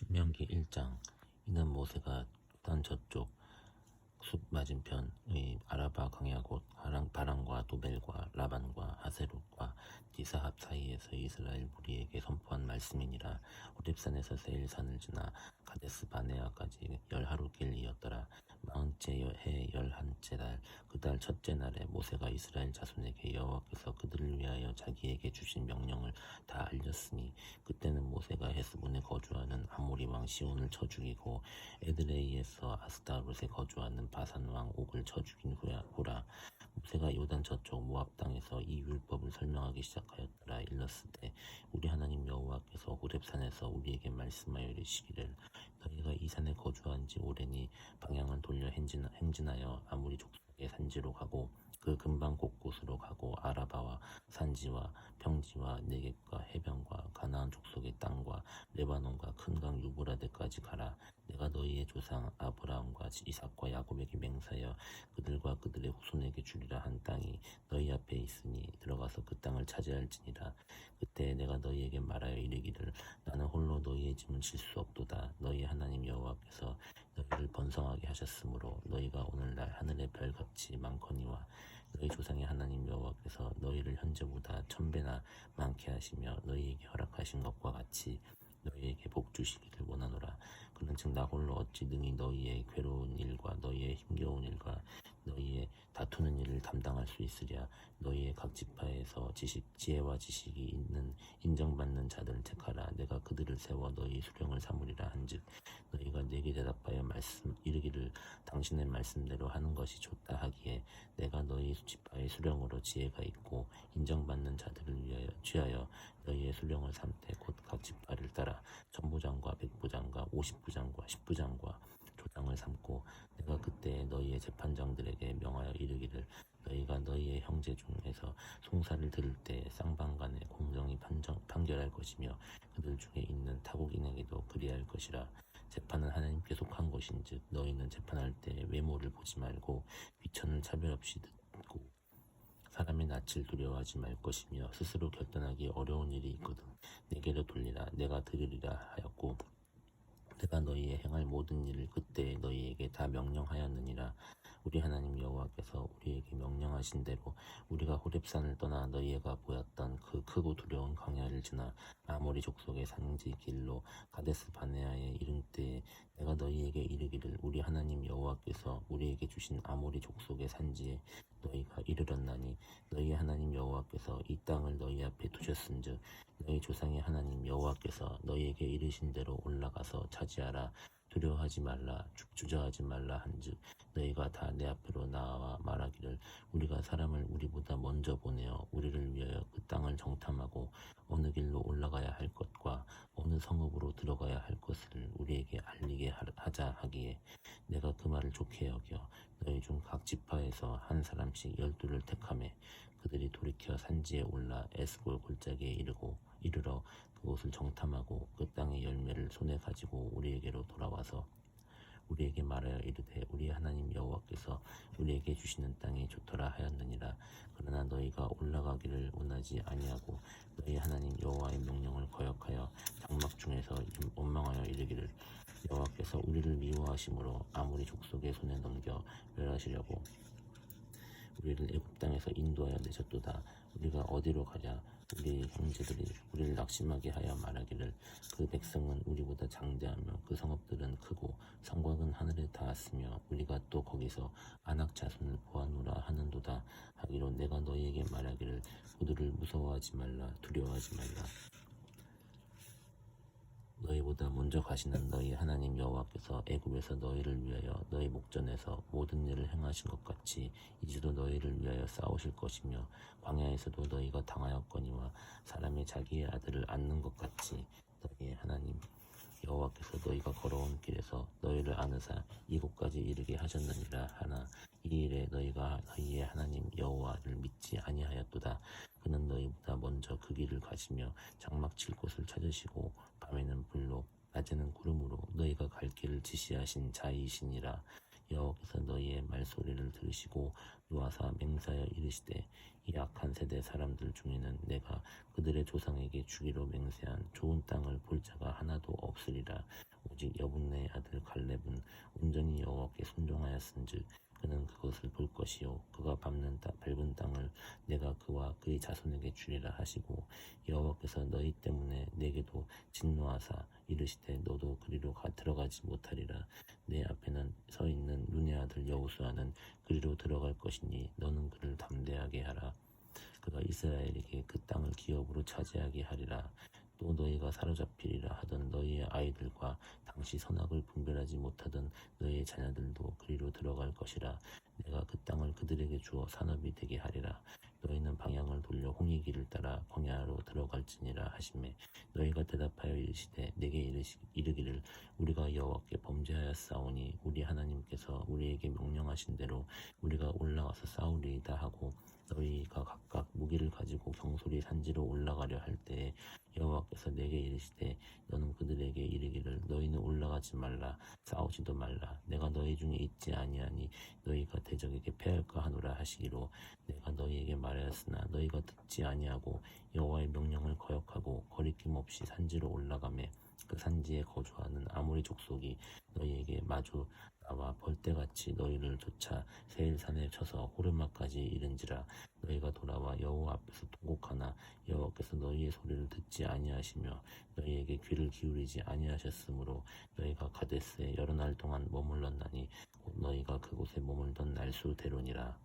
신명기 1장. 이는 모세가 요단 저쪽 숲 맞은편의 아라바 강야 곧 바랑과 도벨과 라반과 하세롯과 디사합 사이에서 이스라엘 무리에게 선포한 말씀이니라. 호렙산에서 세일산을 지나 가데스 바네아까지 열 하루 길이었더라. 마흔째 해 열한째 달 그 달 첫째 날에 모세가 이스라엘 자손에게 여호와께서 그들을 위하여 자기에게 주신 명령을 다 알렸으니 그때는 모세가 헤스본에 거주하는 아모리 왕 시온을 쳐 죽이고 에드레이에서 아스타롯에 거주하는 바산 왕 옥을 쳐 죽인 후라 모세가 요단 저쪽 모압 땅에서 이 율법을 설명하기 시작하였더라 일렀을 때 우리 하나님 여호와께서 호렙산에서 우리에게 말씀하여 이르시기를 너희가 이 산에 거주한 지 오래니 방향을 돌려 행진, 행진하여 아무리 족속의 산지로 가고 그 근방 곳곳으로 가고 아라바와 산지와 평지와 내겝과 해변과 가나안 족속의 땅과 레바논과 큰 강 유브라데까지 가라. 내가 너희의 조상 아브라함과 이삭과 야곱에게 맹세하여 그들과 그들의 후손에게 주리라 한 땅이 너희 앞에 있으니 들어가서 그 땅을 차지할지니라. 그때 내가 너희에게 말하여 이르기를 나는 홀로 너희의 짐을 질 수 없도다. 너희 하나님 여호와께서 너희를 번성하게 하셨으므로 너희가 오늘날 하늘의 별같이 많거니와 너희 조상의 하나님 여호와께서 너희를 현재보다 천배나 많게 하시며 너희에게 허락하신 것과 같이 너희에게 복 주시기를 원하노라. 그런즉 나 홀로 어찌 능히 너희의 괴로운 일과 너희의 힘겨운 일과 너희의 다투는 일을 담당할 수 있으랴. 너희의 각 지파에서 지식 지혜와 지식이 있는 인정받는 자들을 택하라. 내가 그들을 세워 너희 수령을 삼으리라 한즉 너희가 내게 대답하여 말씀 이르기를 당신의 말씀대로 하는 것이 좋다 하기에 내가 너희 지파의 수령으로 지혜가 있고 인정받는 자들을 위하여 취하여 너희의 수령을 삼되 곧 각 지파를 따라 전부장과 백부장과 오십부장과 십부장과 조장을 삼고 내가 그때 너희 의 재판장들에게 명하여 이르기를 너희가 너희의 형제 중에서 송사를 들을 때 쌍방간에 공정히 판정, 판결할 것이며 그들 중에 있는 타국인에게도 그리할 것이라. 재판은 하나님께 속한 것인즉 너희는 재판할 때 외모를 보지 말고 귀천은 차별 없이 듣고 사람의 낯을 두려워하지 말 것이며 스스로 결단하기 어려운 일이 있거든 내게로 돌리라. 내가 들으리라 하였고 내가 너희의 행할 모든 일을 그때 너희에게 다 명령하였느니라. 우리 하나님 여호와께서 우리에게 명령하신 대로 우리가 호렙산을 떠나 너희가 보였던 그 크고 두려운 광야를 지나 아모리 족속의 산지 길로 가데스 바네아에 이른 때에 내가 너희에게 이르기를 우리 하나님 여호와께서 우리에게 주신 아모리 족속의 산지에 너희가 이르렀나니 너희 하나님 여호와께서 이 땅을 너희 앞에 두셨은즉 너희 조상의 하나님 여호와께서 너희에게 이르신 대로 올라가서 차지하라. 두려워하지 말라. 주저하지 말라 한즉 너희가 다 내 앞으로 나와 말하기를 우리가 사람을 우리보다 먼저 보내어 우리를 위하여 그 땅을 정탐하고 어느 길로 올라가야 할 것과 어느 성읍으로 들어가야 할 것을 우리에게 알리게 하자 하기에 내가 그 말을 좋게 여겨 너희 중 각 지파에서 한 사람씩 열두를 택함에 그들이 돌이켜 산지에 올라 에스골 골짜기에 이르고 이르러 그곳을 정탐하고 그 땅의 열매를 손에 가지고 우리에게로 돌아와서 우리에게 말하여 이르되 우리 하나님 여호와께서 우리에게 주시는 땅이 좋더라 하였느니라. 그러나 너희가 올라가기를 원하지 아니하고 너희 하나님 여호와의 명령을 거역하여 장막 중에서 원망하여 이르기를 여호와께서 우리를 미워하심으로 아무리 족속의 손에 넘겨 멸하시려고 우리를 애굽 땅에서 인도하여 내셨도다. 우리가 어디로 가랴? 우리 형제들이 우리를 낙심하게 하여 말하기를 그 백성은 우리보다 장대하며 그 성읍들은 크고 성곽은 하늘에 닿았으며 우리가 또 거기서 안악 자손을 보아노라 하는도다. 하기로 내가 너희에게 말하기를 그들을 무서워하지 말라 두려워하지 말라 너희보다 먼저 가시는 너희 하나님 여호와께서 애굽에서 너희를 위하여 너희 목전에서 모든 일을 행하신 것 같이 이제도 너희를 위하여 싸우실 것이며 광야에서도 너희가 당하였거니와 사람이 자기의 아들을 안는 것 같이 너희의 하나님 여호와께서 너희가 걸어온 길에서 너희를 안으사 이곳까지 이르게 하셨느니라 하나 이 일에 너희가 너희의 하나님 여호와를 믿지 아니하였도다. 그는 너희보다 먼저 그 길을 가시며 장막 칠 곳을 찾으시고 낮에는 구름으로 너희가 갈 길을 지시하신 자이시니라. 여호와께서 너희의 말소리를 들으시고 노하사 맹사여 이르시되 이 악한 세대 사람들 중에는 내가 그들의 조상에게 주기로 맹세한 좋은 땅을 볼 자가 하나도 없으리라. 오직 여분네 아들 갈렙은 온전히 여호와께 순종하였은즉 그는 그것을 볼 것이요. 그가 밟는 땅, 밟은 땅을 내가 그와 그의 자손에게 주리라 하시고 여호와께서 너희 때문에 내게도 진노하사 이르시되 너도 그리로 가 들어가지 못하리라. 내 앞에는 서 있는 눈의 아들 여호수아는 그리로 들어갈 것이니 너는 그를 담대하게 하라. 그가 이스라엘에게 그 땅을 기업으로 차지하게 하리라 또 너희가 사로잡히리라 하던 너희의 아이들과 당시 선악을 분별하지 못하던 너희의 자녀들도 그리로 들어갈 것이라. 내가 그 땅을 그들에게 주어 산업이 되게 하리라. 너희는 방향을 돌려 홍해 길을 따라 광야로 들어갈지니라 하시매 너희가 대답하여 이르시되 내게 이르시, 이르기를 우리가 여호와께 범죄하였사오니 우리 하나님께서 우리에게 명령하신 대로 우리가 올라가서 싸우리이다 하고 너희가 각각 무기를 가지고 경솔이 산지로 올라가려 할 때에 여호와께서 내게 이르시되 너는 그들에게 이르기를 너희는 올라가지 말라 싸우지도 말라. 내가 너희 중에 있지 아니하니 너희가 대적에게 패할까 하노라 하시기로 내가 너희에게 말하였으나 너희가 듣지 아니하고 여호와의 명령을 거역하고 거리낌 없이 산지로 올라가매 그 산지에 거주하는 아모리 족속이 너희에게 마주 나와 벌떼같이 너희를 쫓아 세일산에 쳐서 호르마까지 이른지라 너희가 돌아와 여호와 앞에서 통곡하나 여호와께서 너희의 소리를 듣지 아니하시며 너희에게 귀를 기울이지 아니하셨으므로 너희가 가데스에 여러 날 동안 머물렀나니 곧 너희가 그곳에 머물던 날수대로니라